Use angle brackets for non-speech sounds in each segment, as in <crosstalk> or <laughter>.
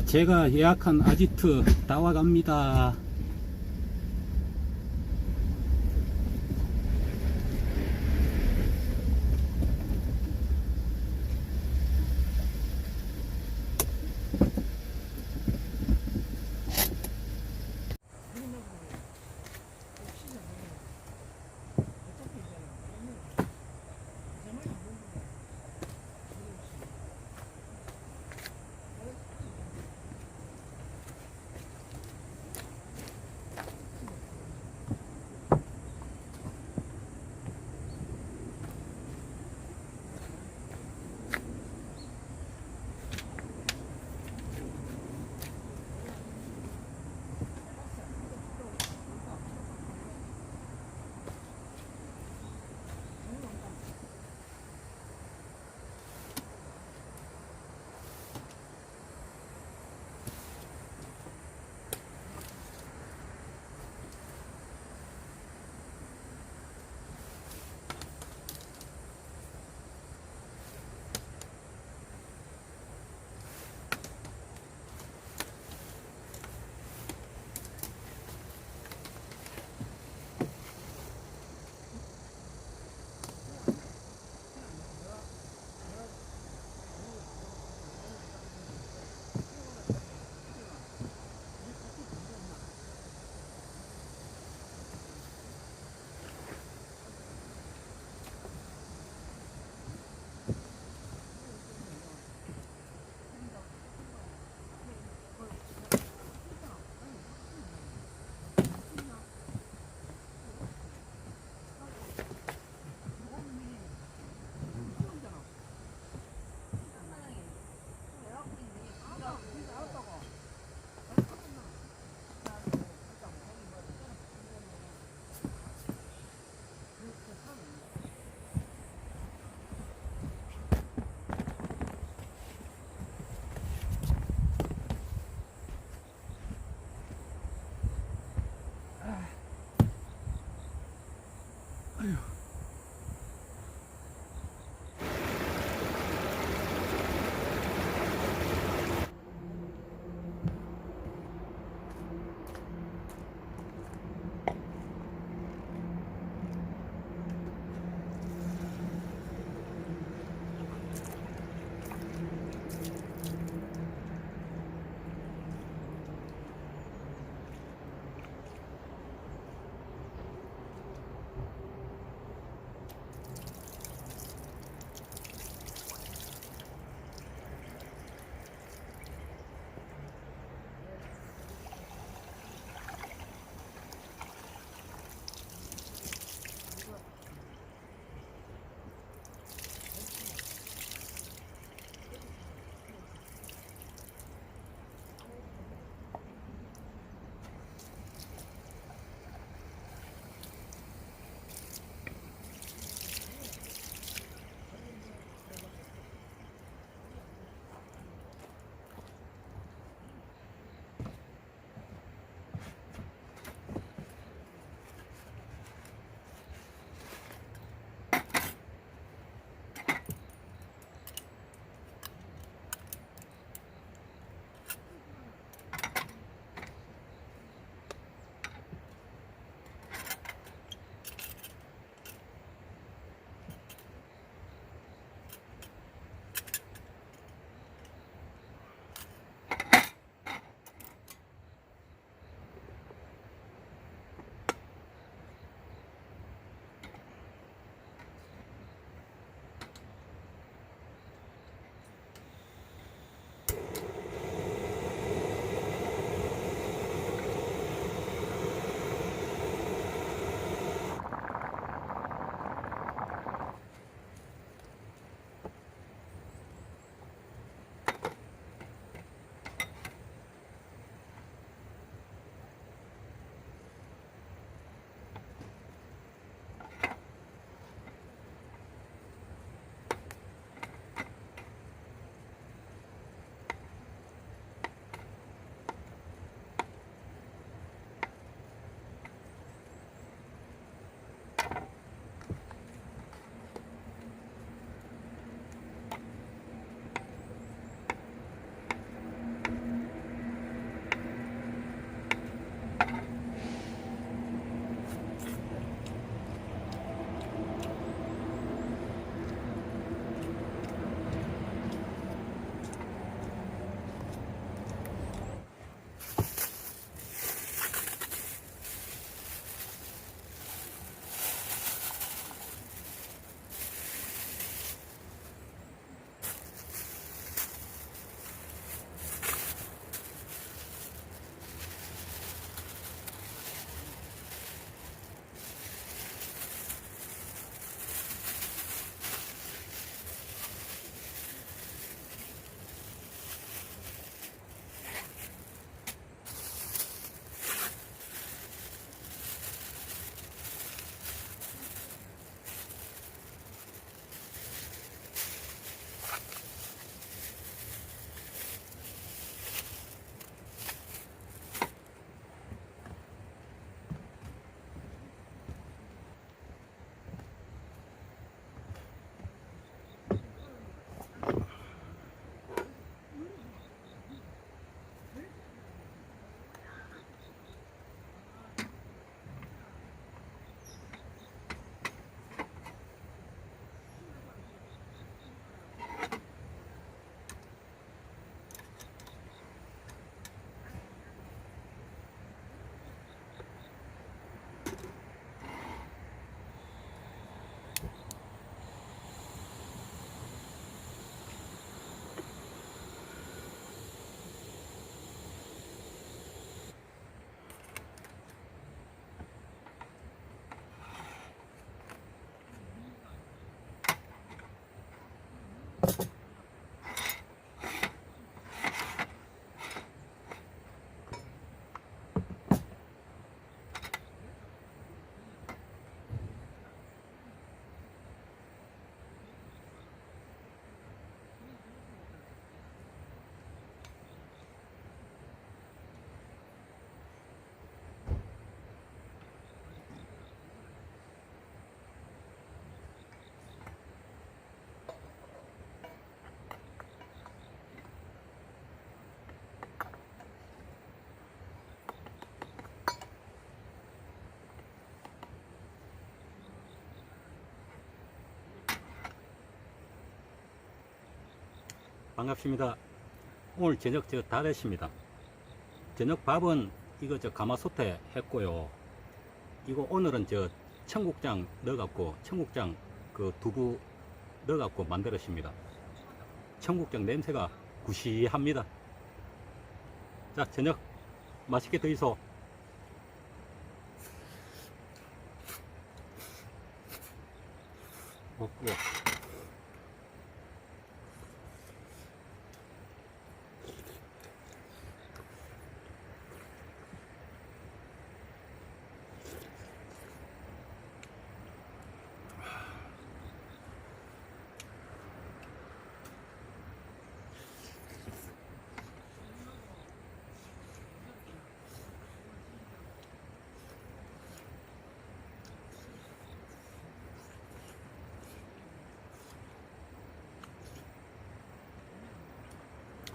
자, 제가 예약한 아지트 나와갑니다. 반갑습니다. 오늘 저녁 저다 됐습니다. 저녁 밥은 이거 저 가마솥에 했고요. 이거 오늘은 저 청국장 넣어갖고 청국장 그 두부 넣어갖고 만들었습니다. 청국장 냄새가 구시합니다. 자 저녁 맛있게 드이소.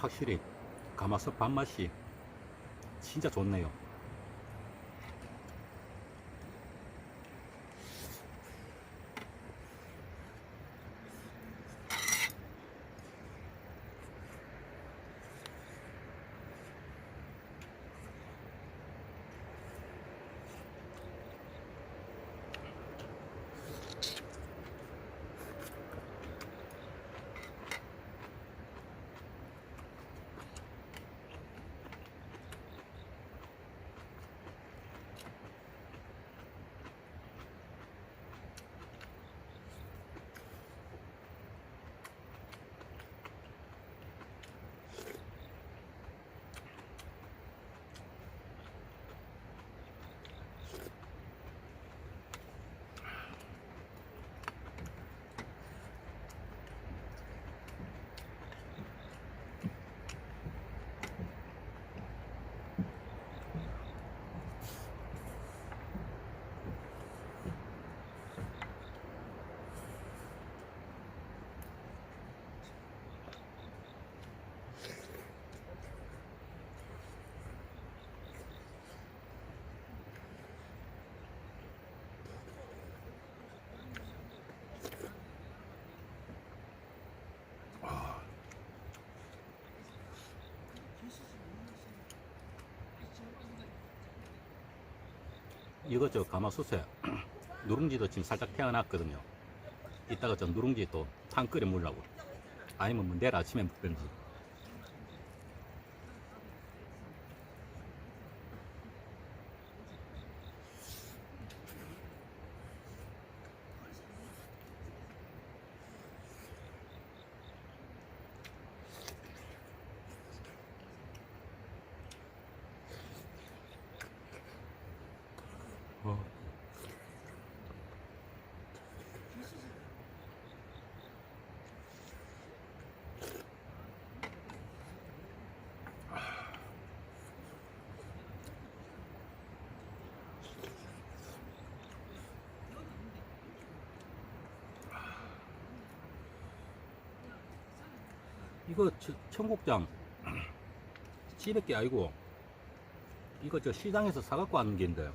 확실히 가마솥 밥맛이 진짜 좋네요. 이거 저 가마솥에 누룽지도 지금 살짝 태어났거든요. 이따가 저 누룽지 또 탕 끓여 먹으려고. 아니면 뭐 내일 아침에 먹든지. 이거 저- 청국장 집에 게 아니고 이거 저 시장에서 사갖고 왔는 게인데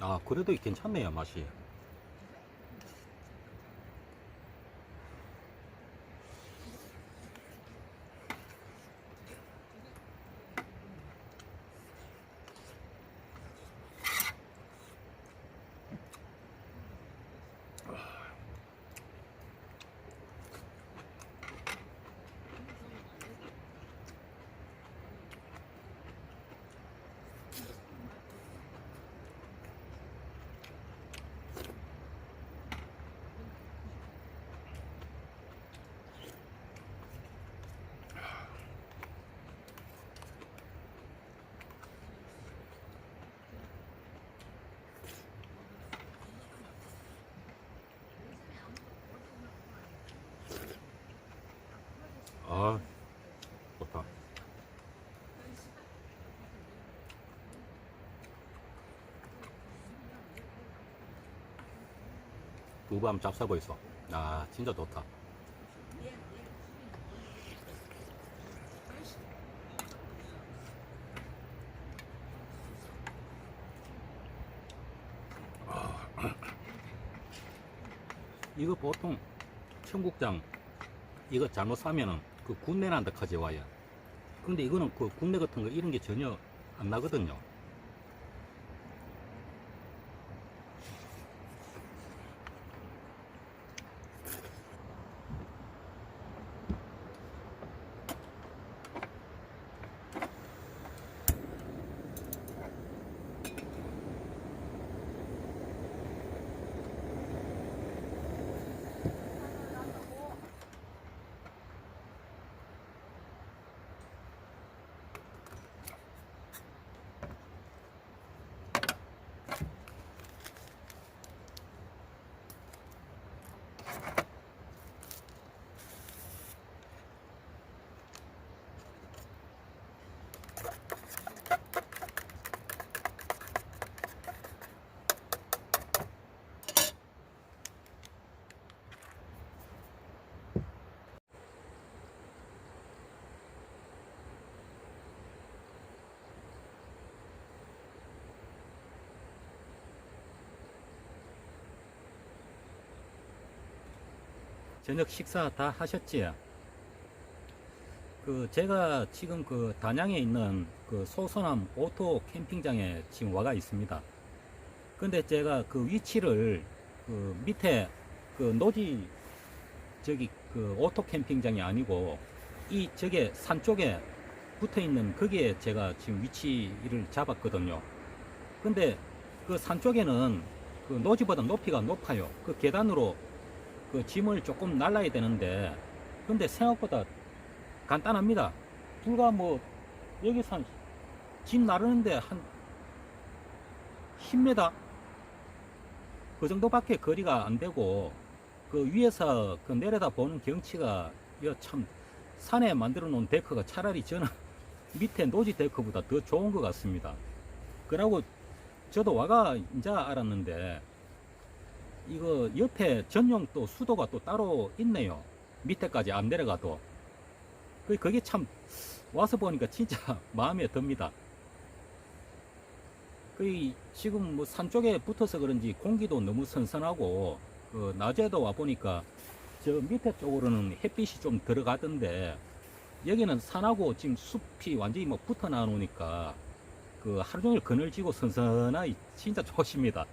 아 그래도 괜찮네요 맛이 아 좋다 두밤 잡사고 있어 아 진짜 좋다 <clears throat> 이거 보통 청국장 이거 잘못 사면은 그 군내 난다 카지 와야. 근데 이거는 그 국내 같은 거 이런 게 전혀 안 나거든요. 저녁 식사 다 하셨지? 그 제가 지금 그 단양에 있는 그 소서남 오토 캠핑장에 지금 와가 있습니다. 근데 제가 그 위치를 그 밑에 그 노지 저기 그 오토 캠핑장이 아니고 이 저게 산 쪽에 붙어 있는 거기에 제가 지금 위치를 잡았거든요. 근데 그 산 쪽에는 그 노지보다 높이가 높아요. 그 계단으로 그 짐을 조금 날라야 되는데 근데 생각보다 간단합니다. 불과 뭐 여기서 한짐 나르는데 한 10m 그 정도밖에 거리가 안 되고 그 위에서 그 내려다 보는 경치가 참 산에 만들어 놓은 데크가 차라리 저는 <laughs> 밑에 노지 데크보다 더 좋은 것 같습니다. 그러고 저도 와가 이제 알았는데 이거 옆에 전용 또 수도가 또 따로 있네요. 밑에까지 안 내려가도. 그- 그게 참 와서 보니까 진짜 <laughs> 마음에 듭니다. 그 지금 뭐 산 쪽에 붙어서 그런지 공기도 너무 선선하고 그 낮에도 와 보니까 저 밑에 쪽으로는 햇빛이 좀 들어가던데 여기는 산하고 지금 숲이 완전히 뭐 붙어 나오니까 그 하루 종일 그늘지고 선선하니 진짜 좋습니다.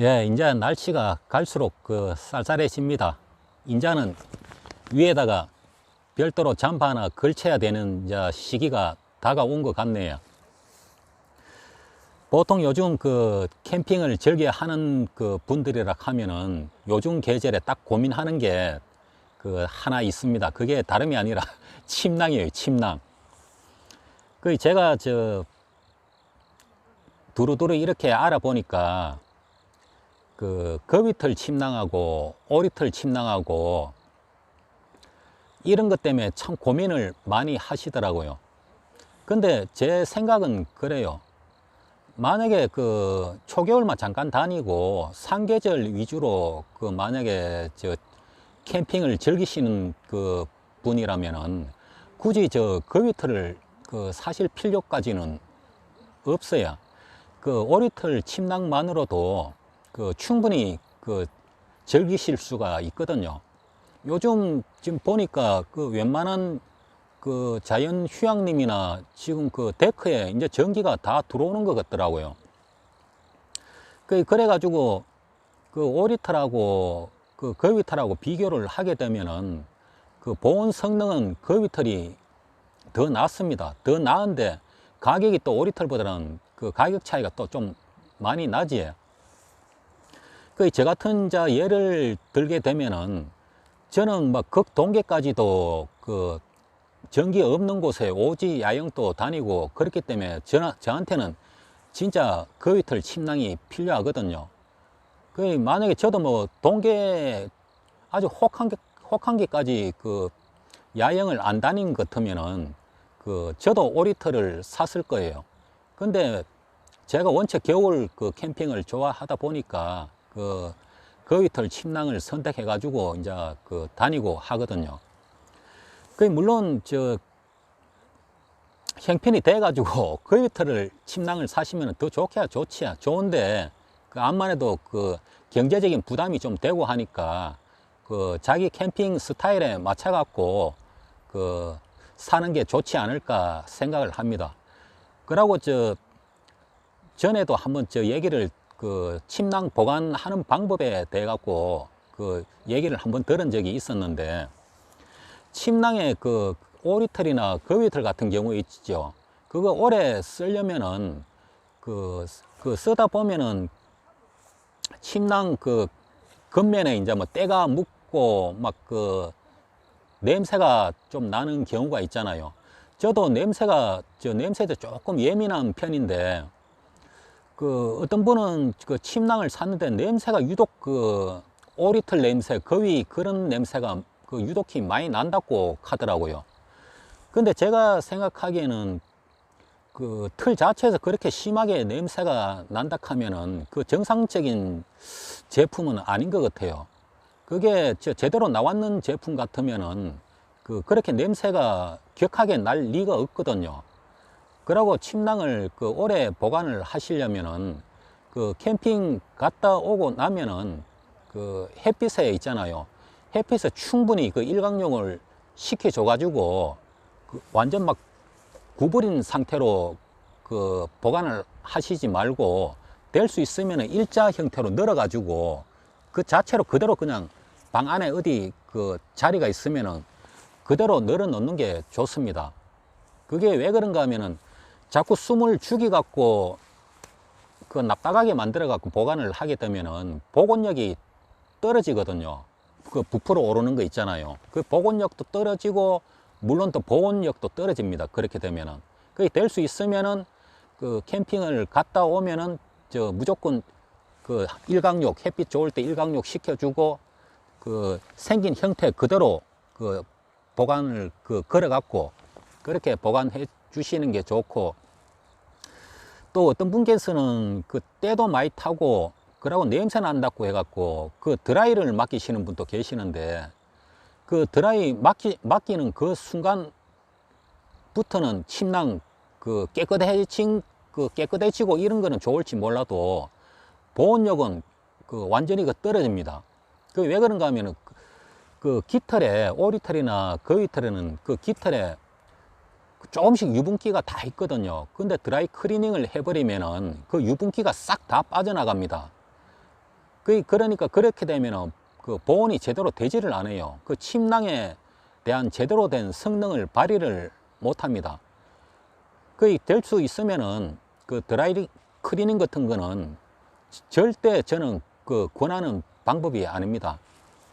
예, 이제 날씨가 갈수록 그 쌀쌀해집니다. 이제는 위에다가 별도로 잠바 하나 걸쳐야 되는 이제 시기가 다가온 것 같네요. 보통 요즘 그 캠핑을 즐겨 하는 그 분들이라 하면은 요즘 계절에 딱 고민하는 게 그 하나 있습니다. 그게 다름이 아니라 <laughs> 침낭이에요, 침낭. 그 제가 저 두루두루 이렇게 알아보니까 그 거위털 침낭하고 오리털 침낭하고 이런 것 때문에 참 고민을 많이 하시더라고요. 근데 제 생각은 그래요. 만약에 그 초겨울만 잠깐 다니고 상계절 위주로 그 만약에 저 캠핑을 즐기시는 그 분이라면은 굳이 저 거위털을 그 사실 필요까지는 없어요. 그 오리털 침낭만으로도 그 충분히 그 즐기실 수가 있거든요. 요즘 지금 보니까 그 웬만한 그 자연 휴양림이나 지금 그 데크에 이제 전기가 다 들어오는 것 같더라고요. 그 그래가지고 그 오리털하고 그 거위털하고 비교를 하게 되면은 그 보온 성능은 거위털이 더 낫습니다. 더 나은데 가격이 또 오리털보다는 그 가격 차이가 또 좀 많이 나지. 그저 같은 자 예를 들게 되면은 저는 막 극동계까지도 그 전기 없는 곳에 오지 야영도 다니고 그렇기 때문에 저, 저한테는 진짜 거위털 침낭이 필요하거든요. 그 만약에 저도 뭐 동계 아주 혹한 게 혹한 게까지 그 야영을 안 다닌 것 같으면은 그 저도 오리털을 샀을 거예요. 근데 제가 원체 겨울 그 캠핑을 좋아하다 보니까 그 거위털 침낭을 선택해 가지고 이제 그 다니고 하거든요. 그 물론 저 형편이 돼 가지고 <laughs> 거위털을 침낭을 사시면 더 좋게야 좋지야 좋은데 그 암만 해도 그 경제적인 부담이 좀 되고 하니까 그 자기 캠핑 스타일에 맞춰 갖고 그 사는 게 좋지 않을까 생각을 합니다. 그러고 저 전에도 한번 저 얘기를 그 침낭 보관하는 방법에 대해 갖고 그 얘기를 한번 들은 적이 있었는데 침낭에 그 오리털이나 거위털 같은 경우 있죠. 그거 오래 쓰려면은 그, 그 쓰다 보면은 침낭 그 겉면에 이제 뭐 때가 묻고 막 그 냄새가 좀 나는 경우가 있잖아요. 저도 냄새가 저 냄새도 조금 예민한 편인데 그 어떤 분은 그 침낭을 샀는데 냄새가 유독 그 오리털 냄새, 거위 그런 냄새가 그 유독히 많이 난다고 하더라고요. 근데 제가 생각하기에는 그 틀 자체에서 그렇게 심하게 냄새가 난다 하면은 그 정상적인 제품은 아닌 것 같아요. 그게 저 제대로 나왔는 제품 같으면은 그 그렇게 냄새가 격하게 날 리가 없거든요. 그러고 침낭을 그 오래 보관을 하시려면은 그 캠핑 갔다 오고 나면은 그 햇빛에 있잖아요. 햇빛에 충분히 그 일광욕을 시켜줘 가지고 그 완전 막 구부린 상태로 그 보관을 하시지 말고 될 수 있으면 일자 형태로 늘어 가지고 그 자체로 그대로 그냥 방 안에 어디 그 자리가 있으면은 그대로 늘어 놓는 게 좋습니다. 그게 왜 그런가 하면은 자꾸 숨을 죽이 갖고 그 납작하게 만들어 갖고 보관을 하게 되면은 복원력이 떨어지거든요. 그 부풀어 오르는 거 있잖아요. 그 복원력도 떨어지고 물론 또 보온력도 떨어집니다. 그렇게 되면은 그게 될 수 있으면은 그 캠핑을 갔다 오면은 저 무조건 그 일광욕 햇빛 좋을 때 일광욕 시켜주고 그 생긴 형태 그대로 그 보관을 그 걸어 갖고 그렇게 보관해 주시는 게 좋고 또 어떤 분께서는 그 때도 많이 타고 그러고 냄새 난다고 해갖고 그 드라이를 맡기시는 분도 계시는데 그 드라이 맡기, 맡기는 그 순간부터는 침낭 그 깨끗해진 그 깨끗해지고 이런 거는 좋을지 몰라도 보온력은 그 완전히 그 떨어집니다. 그 왜 그런가 하면은 그- 그 깃털에 오리털이나 거위털에는 그 깃털에 조금씩 유분기가 다 있거든요. 근데 드라이 클리닝을 해버리면은 그 유분기가 싹 다 빠져나갑니다. 그 그러니까 그렇게 되면은 그 보온이 제대로 되지를 않아요. 그 침낭에 대한 제대로 된 성능을 발휘를 못 합니다. 그 될 수 있으면은 그 드라이 클리닝 같은 거는 절대 저는 그 권하는 방법이 아닙니다.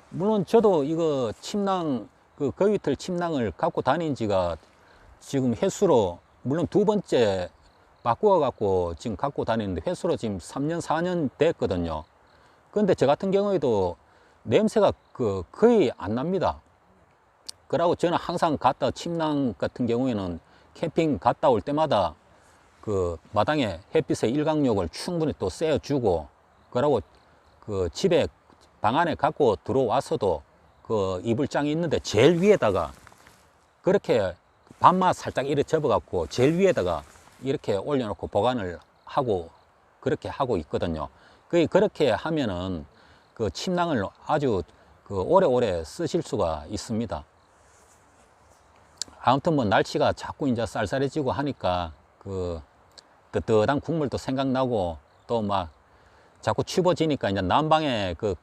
물론 저도 이거 침낭 그 거위털 침낭을 갖고 다닌 지가 지금 횟수로 물론 두 번째 바꾸어 갖고 지금 갖고 다니는데 횟수로 지금 3년 4년 됐거든요. 그런데 저 같은 경우에도 냄새가 그 거의 안 납니다. 그러고 저는 항상 갔다 침낭 같은 경우에는 캠핑 갔다 올 때마다 그 마당에 햇빛에 일광욕을 충분히 또 쐬어주고 그러고 그 집에 방 안에 갖고 들어와서도 그 이불장이 있는데 제일 위에다가 그렇게 밤맛 살짝 이렇게 접어갖고 제일 위에다가 이렇게 올려놓고 보관을 하고 그렇게 하고 있거든요. 그 그렇게 하면은 그 침낭을 아주 그 오래오래 쓰실 수가 있습니다. 아무튼 뭐 날씨가 자꾸 이제 쌀쌀해지고 하니까 그 뜨뜻한 국물도 생각나고 또 막 자꾸 추워지니까 이제 난방에 그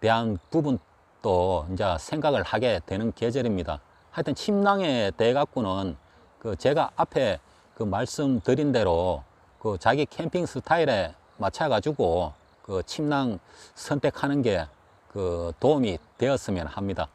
대한 부분도 이제 생각을 하게 되는 계절입니다. 하여튼 침낭에 대해 갖고는 그 제가 앞에 그 말씀드린 대로 그 자기 캠핑 스타일에 맞춰 가지고 그 침낭 선택하는 게 그 도움이 되었으면 합니다.